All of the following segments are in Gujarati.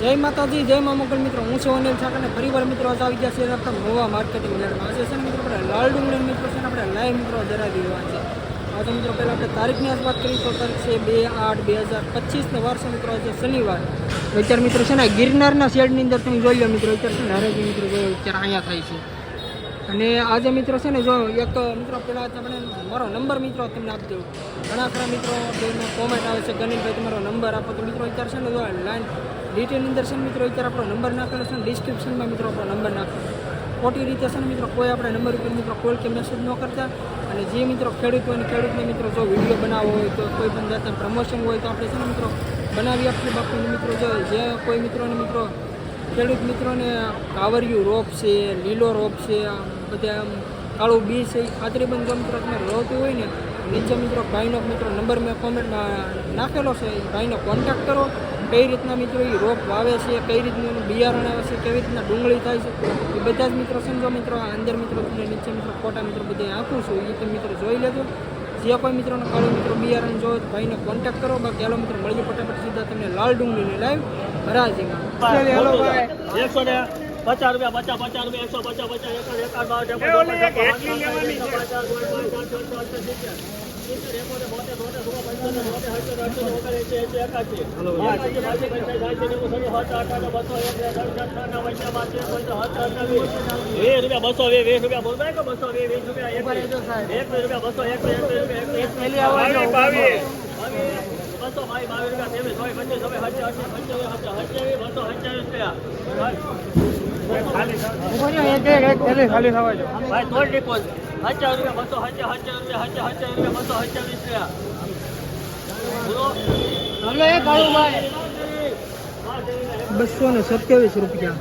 જય માતાજી, જય મા મોગલ મિત્રો. હું છું અનિલ ઠાકર અને પરિવાર મિત્રો આજે આવી ગયા છે આપણે નવા માર્કેટિંગ યાર્ડમાં આજે છે ને મિત્રો આપણે લાલ ડુંગળી મિત્રો છે ને આપણે લાઈવ મિત્રો ધરાવી દેવા છે. આજે મિત્રો પહેલાં આપણે તારીખની આજ વાત કરીએ તો તારીખ છે બે આઠ બે હજાર પચીસને વાર છે મિત્રો આજે શનિવાર. અત્યારે મિત્રો છે ને ગિરનારના શેડની અંદર તમે જોઈ લો મિત્રો. અત્યારે છે ને હરેજી મિત્રો અત્યારે અહીંયા થાય છે. અને આજે મિત્રો છે ને જો એક મિત્રો પહેલાં તમને મારો નંબર મિત્રો તમને આપી દઉં ઘણા ખરા મિત્રો કોમેન્ટ આવે છે ગનીભાઈ તમારો નંબર આપો. તો મિત્રો અત્યારે છે ને જો લાઈન ડિટેલ અંદર છે મિત્રો અત્યારે આપણો નંબર નાખેલો છે ને ડિસ્ક્રિપ્શનમાં મિત્રો આપણો નંબર નાખેલો ખોટી રીતે છે ને મિત્રો કોઈ આપણે નંબર ઉપર મિત્રો કોલ કે મેસેજ ન કરતા. અને જે મિત્રો ખેડૂત હોય ખેડૂતને મિત્રો જો વીડિયો બનાવવો હોય તો કોઈ પણ જાતના પ્રમોશન હોય તો આપણે છે ને મિત્રો બનાવી આપીએ. બાકી મિત્રો જો જે કોઈ મિત્રોને મિત્રો ખેડૂત મિત્રોને કાવરિયું રોપ છે, લીલો રોપ છે બધા આમ કાળું બી છે ખાતરી ખાતરીબંધ જો મિત્રો તમે રોતું હોય ને નીચે મિત્રો ભાઈનો મિત્રો નંબર મેં કોમેન્ટમાં નાખેલો છે એ ભાઈનો કોન્ટેક્ટ કરો. કઈ રીતના મિત્રો એ રોપ વાવે છે કઈ રીતનું એનું બિયારણ આવે છે કેવી રીતના ડુંગળી થાય છે એ બધા જ મિત્રો સમજો મિત્રો આ અંદર મિત્રો તમને નીચે મિત્રો ફોટા મિત્રો બધે આપું છું એ તમે મિત્રો જોઈ લેજો. જે કોઈ મિત્રોને કાળો મિત્રો બિયારણ જો ભાઈને કોન્ટેક્ટ કરો. બાકી હેલો મિત્રો મળીએ ફટાફટ સીધા તમને લાલ ડુંગળીની લાઈવ હરાજીમાં હેલો ભાઈ પચાસ રૂપિયા પચાસ પચાસ રૂપિયા એકસો પચાસ પચાસ એકસો એકાદ બાર બાસી બસો એક વીસ રૂપિયા બસો વીસ વીસ રૂપિયા બોલવાય કે બસો વીસ વીસ રૂપિયા એક એકવીસ રૂપિયા બસો એકવીસ રૂપિયા બસો બાવીસ બાવીસ રૂપિયા ત્રેવીસ ચોવીસ પચીસ બસો ભાઈ હજાર રૂપિયા બસો હજાર હજાર હજાર હજાર રૂપિયા બસો ને સત્યાવીસ રૂપિયા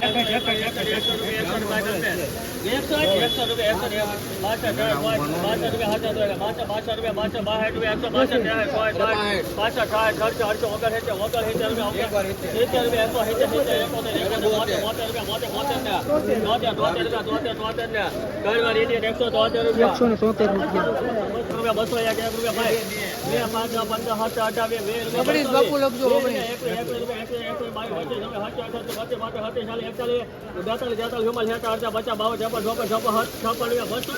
એક એક રૂપિયા એક બાસઠ એકસો ને તોતેર રૂપિયા. બસો એક રૂપિયા ભાઈ. બે પાંચ પંદર સત્તર અઢાર બે ઓગણીસ બાપુ લખજો, ઓગણીસ.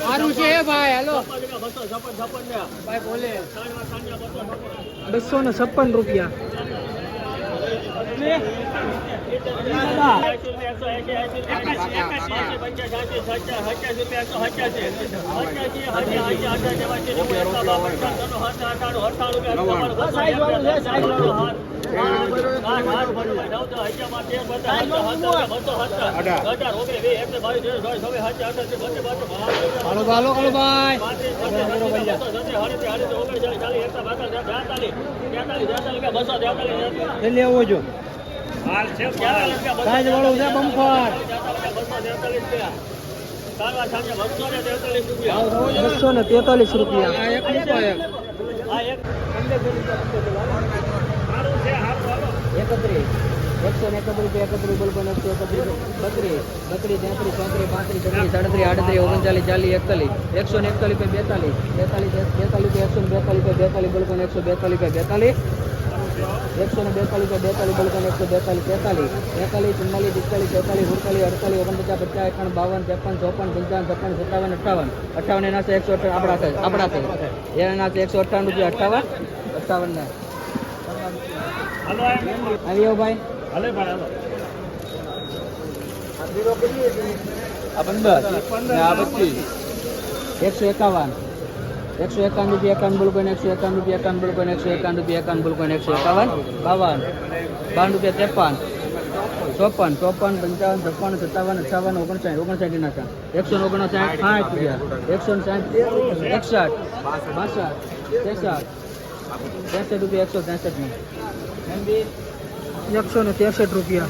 સારું છે ભાઈ હેલો. ભાઈ બોલે. બસો ને છપ્પન રૂપિયા. હાલો હાલો હાલો ભાઈ. જલ્દી આવો જો સાઈઝ વાળું છે બમ્પર બસો ને તેતાલીસ રૂપિયા. એકત્રીસ. એકસો ને એકત્રીસ રૂપિયા એકત્રીસ બોલકો એકસો એકત્રીસ બત્રીસ. બત્રીસ તેત્રીસ ચોત્રીસ પાંત્રીસ છત્રીસ સાડત્રીસ આડત્રીસ ઓગણચાલીસ ચાલીસ એકતાલીસ. એકસો ને એકતાલીસ બેતાલીસ. બેતાલીસ બેતાલીસ એકસો ને બેતાલીસ રૂપિયા બેતાલીસ બોલકો એકસો બેતાલીસ રૂપિયા બેતાલીસ. એકસો ને બેતાલીસ બેતાલીસ બોલકો એકસો બેતાલીસ તેતાલીસ તેતાલીસ ચુમ્માલીસ પિસ્તાલીસ તેતાલીસ સુડતાલીસ અડતાલીસ ઓગણપચાસ પચાસ એકાવન બાવન ત્રેપન ચોપન પંચાવન છપ્પન સત્તાવન અઠાવન અઠાવન એના છે એકસો આપણા છે આપણા છે એના છે એકસો અઠાવન રૂપિયા અઠાવન અઠાવન ના આવી ભાઈ પંદર ને આ પચીસ એકસો એકાવન. એકસો એકાવન રૂપિયા એકાવન બોલકો એકસો એકાવન રૂપિયા એકાવન બોલકો એકસો એકાવન રૂપિયા એકાવન બોલકો એકસો એકાવન, બાવન. રૂપિયા ત્રેપન. ચોપન ચોપન, પંચાવન, છપ્પન, સત્તાવન અઠાવન ઓગણસાઠ ઓગણસાઠ નાખા એકસો ને ઓગણસાઠ, સાઠ રૂપિયા. એકસો સાઠ, એકસઠ, બાસઠ, ત્રેસઠ ત્રેસઠ રૂપિયા, એકસો ત્રેસઠ એકસો ને ત્રેસઠ રૂપિયા.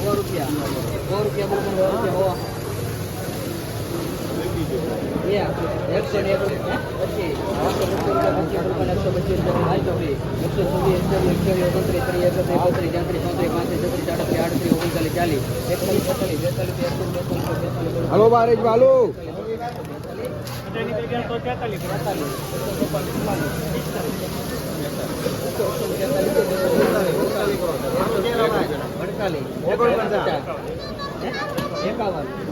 રૂપિયા બોલો રૂપિયા એકસો ને એકસો પચીસ રૂપિયા એકસો પચીસ એકસો છવ્વીસ એકસો ઓગણત્રીસ ત્રીસ એકત્રીસ બત્રીસ તેત્રીસ ચોત્રીસ પાંત્રીસ છત્રીસ સાડત્રીસ આડત્રીસ ઓગણચાલીસ ચાલીસ એકતાલીસ બેતાલીસ બેતાલીસ એકસો બેતાલીસ બેતાલીસ બારેજ બાલુ. એકાવન. બાવન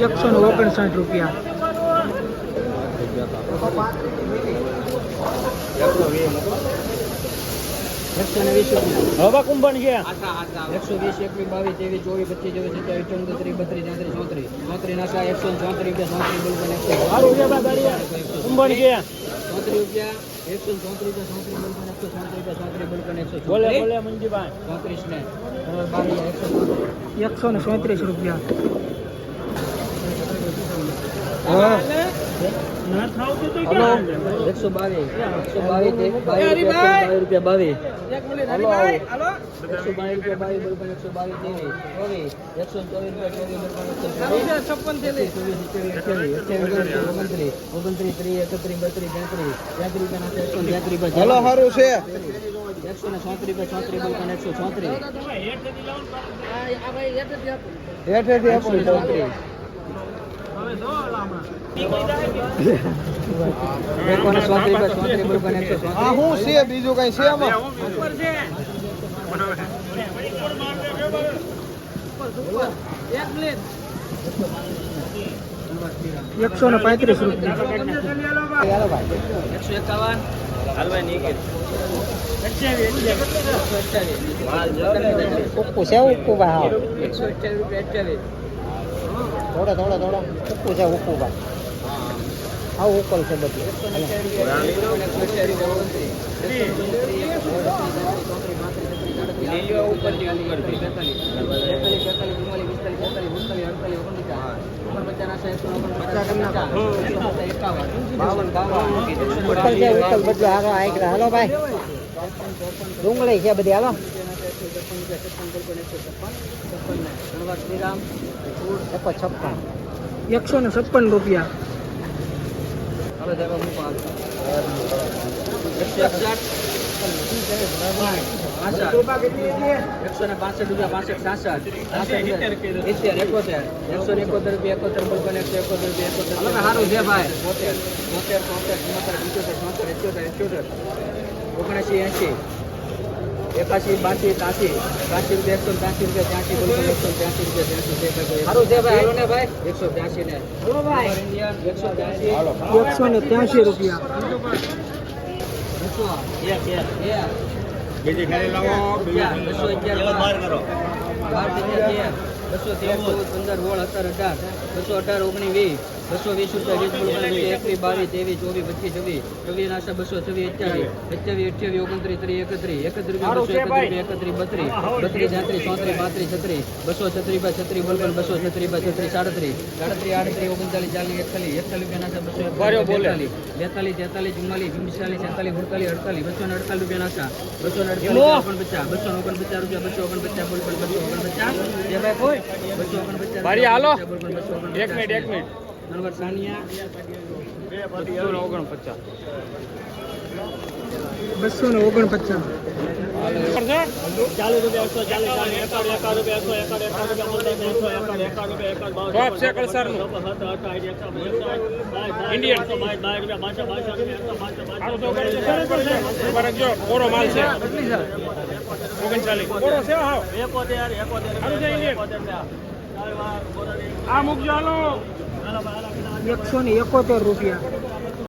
એકસો ને ઓગણસાઠ રૂપિયા એકસો રૂપિયા એકસો ને વીસ રૂપિયા. કુંભણ છે એકસો વીસ એકવીસ બાવીસ ત્રેવીસ ચોવીસ પચીસ ચોવીસ સત્યાવીસ ત્રીસ બત્રીસ ચોત્રીસ. ચોત્રીસ નાસા એકસો ચોત્રીસ રૂપિયા ચોત્રીસ બોલબન એકસો. સારું છે કુંભણ છે ચોત્રીસ રૂપિયા એકસો ચોત્રીસ રૂપિયા ચોત્રીસ બોલબન એકસો ચોત્રીસ રૂપિયા ચોત્રીસ બોલબન એકસો બોલે બોલે મંજીભાઈ. ચોત્રીસ ને. એકસો ને ચોત્રીસ રૂપિયા. એકસો બાવીસ એકસો બાવીસ રૂપિયા રૂપિયા બાવીસ એકસો બાવીસ રૂપિયા બાવીસ બોલબન એકસો બાવીસ ચોવીસ એકસો ચોવીસ રૂપિયા ચોવીસ બોલબન એકસો ચોવીસ છપ્પન ચોવીસ અઠ્યાવીસ અઠ્યાવીસ ઓગણત્રીસ ઓગણત્રીસ ત્રીસ એકત્રીસ બત્રીસ તેત્રીસ તેત્રીસ રૂપિયા એકસો તેત્રીસ હલો સારું છે. એકસો ને ચોત્રીસ રૂપિયા ચોત્રીસ બોલબન એકસો ચોત્રીસ હેઠેથી એકસો આપો ચોત્રીસ ચોત્રીસ શું છે બીજું કઈ છે આમાં? એકસો ને પાંત્રીસ રૂપિયા. એકસો એકાવન ઉપ્પુ છે ઉક્કુ ભાઈ એકસો અઠ્યાવીસ રૂપિયા અઠ્યાવીસ. થોડા થોડા થોડા. ઉક્કુ છે ઉક્કુ ભાઈ. આવું ઉકલ છે બધું. હાલો ભાઈ. ડુંગળી છે બધી. હાલો. છપ્પન એકસો ને છપ્પન રૂપિયા એકસો એકસઠ એકસો ને પાસઠ રૂપિયા પાસઠ સાસઠ સિત્તેર એકોતેર એકસો ને એકોતેર રૂપિયા એકોતેર બોલબન એકસો એકોતેર રૂપિયા એકોતેર સારું છે ભાઈ બોતેર બોતેર ચોતેર ચુમ્મોતેર પંચોતેર છોતેર એકોતેર એકોતેર ઓગણસી એંશી એકાશી બાસી તાસી ત્યાસી રૂપિયા એકસો ત્યાંસી રૂપિયા ત્યાંથી બોલબન એકસો ત્યાંસી રૂપિયા ત્યાસી સારું છે ભાઈ. હાલો ને ભાઈ. એકસો ત્યાંસી ને. એકસો ત્યાંસી એકસો ને ત્યાંસી રૂપિયા. બીજી ખાલી લાવો બસો અગિયાર બાર. બાર જગ્યા તેર બસો તેર ચૌદ પંદર સોળ સત્તર અઢાર બસો અઢાર ઓગણી વીસ બસો વીસ રૂપિયા વીસ એકવીસ બાવીસ ત્રેવીસ ચોવીસ પચીસ છવ્વીસ. છવ્વીસ નાસા બસો છવ્વીસ અઠ્યાવીસ. અઠ્યાવીસ અઠ્યાવીસ ઓગણત્રીસ ત્રીસ એકત્રીસ. એકત્રીસ બસો એકત્રીસ એકત્રીસ બત્રીસ. બત્રીસ તેત્રીસ ચોત્રીસ પાંત્રીસ છત્રીસ. બસો છત્રીસ બાય છત્રીસ બોલબન બસો છત્રીસ બાય છત્રીસ સાડત્રીસ. સાડત્રીસ આડત્રીસ ઓગણચાલીસ ચાલીસ એકતાલીસ. એકતાલીસ રૂપિયા નાસા બસો બેતાલીસ. બેતાલીસ તેતાલીસ ચુમ્માલીસ ચુમ્માલીસ છેતાલીસ અડતાલીસ. અડતાલીસ બસો ને અડતાલીસ રૂપિયા નાસા બસો ને અડતાલીસ ઓગણપચાસ. બસો ઓગણપચાસ રૂપિયા બસો ઓગણપચાસ બોલ બોલ બસો ઓગણપચાસ. જે ભાઈ કોઈ ભારી હાલો. એક મિનિટ એક મિનિટ. નંબર સાનિયા. ઓગણપચાસ. બસો ને ઓગણપચાસ. એકસો ને એકોતેર રૂપિયા.